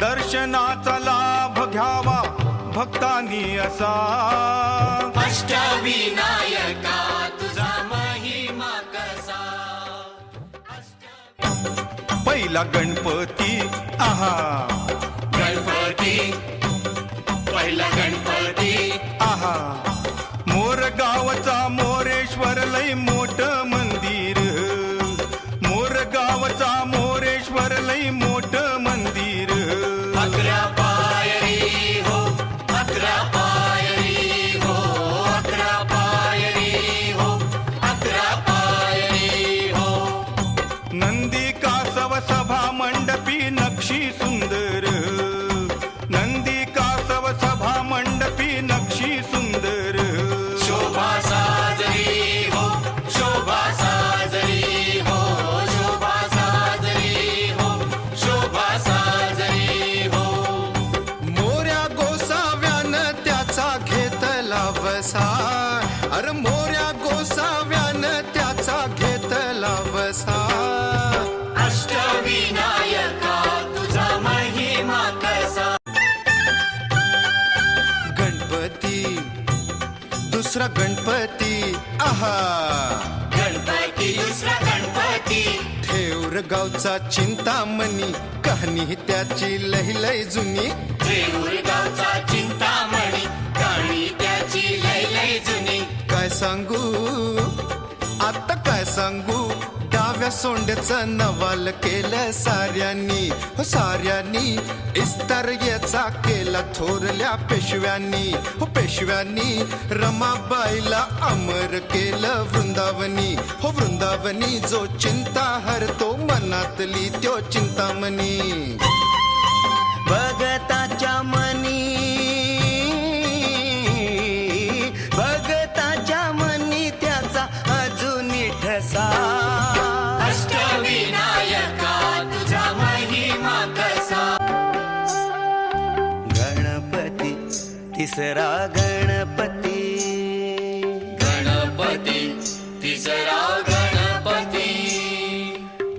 दर्शनाचा लाभ घ्यावा भक्तांनी असा. अष्टविनायका तुझा महिमा कसा? पहिला गणपती आहा. गणपती पहिला गणपती. आहा. मोर गावचा मोरेश्वर लय मोठ मंदिर. दुसरा गणपती. आहा. गणपती दुसरा गणपती. ठेवर गावचा चिंतामणी. कहाणी त्याची लय लय जुनी. देऊर गावचा चिंतामणी. गाणी त्याची लय लय जुनी. काय सांगू? आता काय सांगू? सोंडचं नवाल केलं साऱ्यांनी. हो साऱ्यांनी. इस्तर याचा केला थोरल्या पेशव्यांनी. हो पेशव्यांनी रमाबाईला अमर केलं वृंदावनी. हो वृंदावनी जो चिंता हरतो मनातली त्यो चिंतामणी. भगताच्या मनी तिसरा गणपती. गणपती तिसरा गणपती.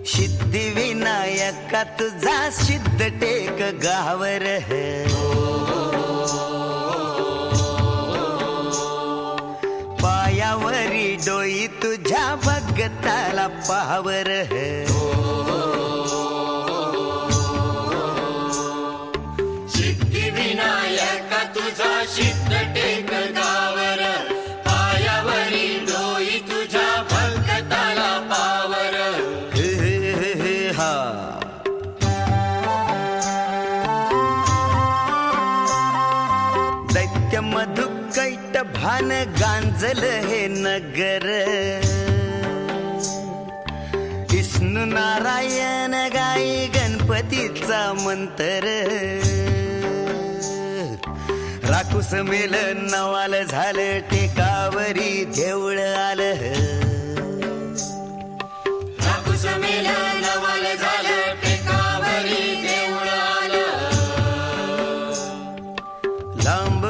सिद्धिविनायका तुझा सिद्ध टेक गावर पायावरी डोई तुझ्या भगताला पावर सिद्धिविनायका भान गांजल हे नगर. विष्णू नारायण गाई गणपतीचा मंत्र. राकुस मेल नवाल झालं टेकावरी देऊळ आलं. मेल नवल झालं टेकावरी देऊळ आलं. लांबरुंद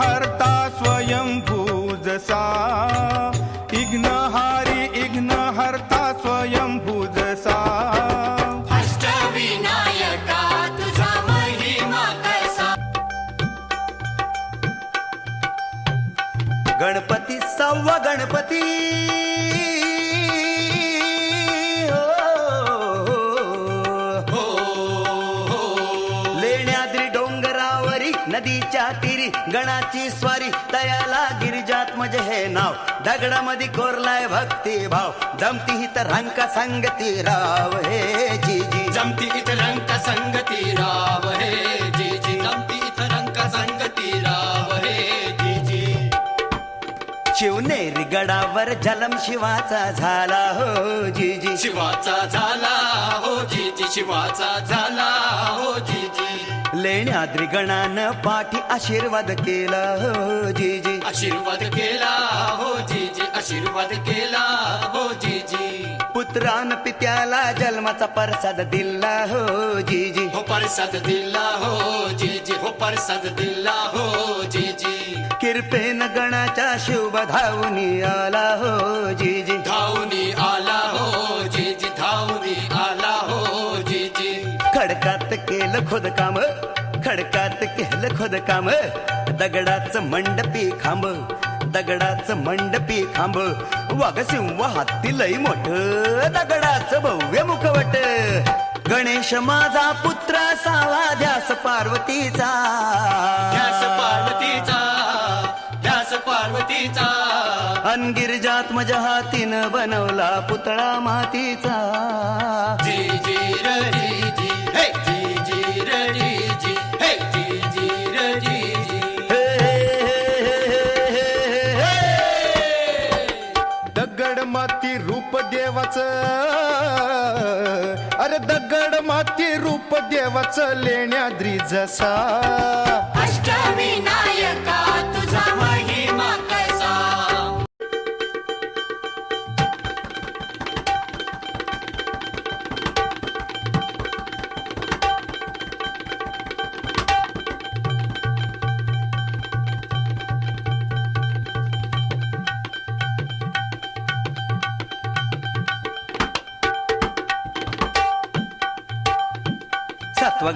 हरता स्वयंभूजसा इग्नहारी इग्नहर्ता स्वयंभूजसा अष्टविनायका तुझा गणपती सव्व गणपती। हो, हो, हो, लेण्याद्री डोंगरावरी नदीच्या ती गणाची स्वारी तयाला गिरिजात्मज हे नाव. दगडामध्ये कोरलाय भक्ती भाव. जमती ही तर रंग संगती राव हे जी जी जमती इथ रंक संगती राव हे जी जी जमती रंक संगती राव हे जी जी शिवनेरी गडावर जलम शिवाचा झाला हो जी जी शिवाचा झाला हो जी जी शिवाचा झाला हो जी जी लेण्याद्री गणानं पाठी आशीर्वाद केला हो जी जी आशीर्वाद केला हो जी जी आशीर्वाद केला हो जी जी पुत्रान पित्याला जन्माचा प्रसाद दिला हो जी जी हो परसाद दिला हो जी जी हो परसाद दिला हो जी जी किरपेन गणाच्या शुभ धावनी आला हो जी जी धावनी आला केलं खोदकाम. खडकात केलं खोदकाम. दगडाचं मंडपी खांब दगडाचं मंडपी खांब. वाघसिंह हत्ती लई मोठ दगडाचं भव्य मुखवट. गणेश माझा पुत्र सावा ध्यास पार्वतीचा. ध्यास पार्वतीचा ध्यास पार्वतीचा. अनगिरजात्मज हातीनं बनवला पुतळा मातीचा. जी जी देवाच. अरे दगड माती रूप देवाचं लेण्याद्री जसा. अष्टविनायका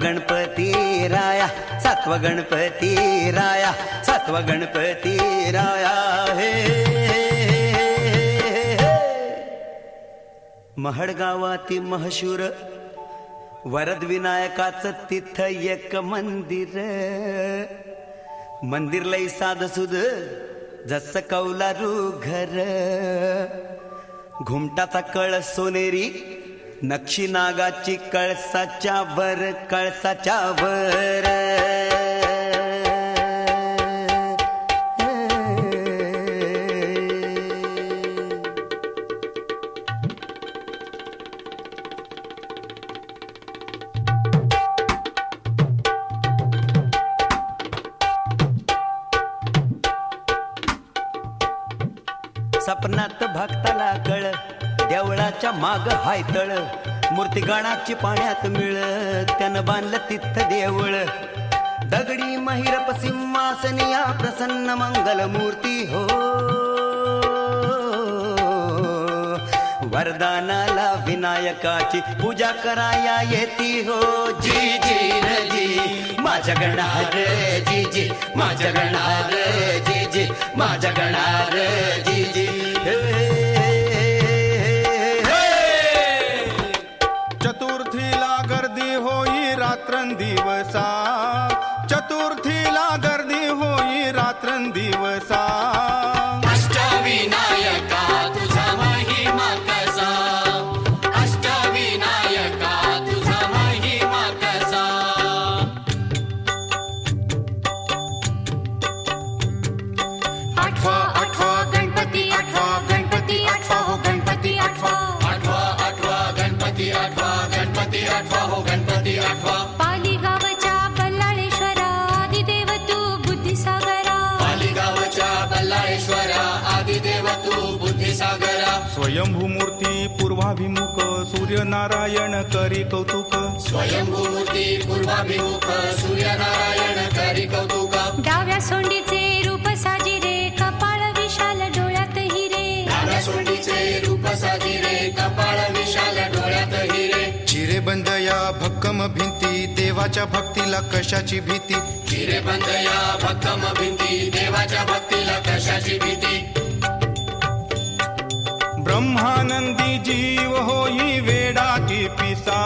गणपती राया सत्व गणपती राया सत्व गणपती राया हे. महडगावाती महशूर वरद विनायकाचं तिथ एक मंदिर. मंदिर लई साध सुद जस कौलारू घर. घुमटाचा कळ सोनेरी नक्षी नागाची कळसाच्या वर कळसाच्या वर. सपनात भक्ताला कळ देवळाच्या माग हायतळ मूर्ती गणाची पाण्यात मिळ. त्यानं बांधलं तिथं देवळ. दगडी महिरप सिंहासनिया प्रसन्न मंगल मूर्ती हो. वरदानाला विनायकाची पूजा कराया येती हो. जी जी र जी माझ्या गणार जी जी माझ्या गणार जी जी माझ्या गणार जी जी. स्वयंभूमूर्ती पूर्वाभिमुख सूर्यनारायण करी कौतुक. स्वयंभूमूर्ती पूर्वाभिमुख सूर्यनारायण करी कौतुक. डाव्या सोंडीचे रूप साजिरे कपाळ विशाल डोळ्यात हिरे. डाव्या सोंडीचे रूप साजिरे कपाळ विशाल डोळ्यात हिरे. चिरे बंद या भक्कम भिंती देवाच्या भक्तीला कशाची भीती? चिरे बंद या भक्कम भिंती देवाच्या भक्तीला कशाची भीती? ब्रह्मानंदी जीव होई वेडाची पिसा.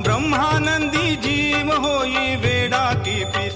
ब्रह्मानंदी जीव होई वेडाची पिसा.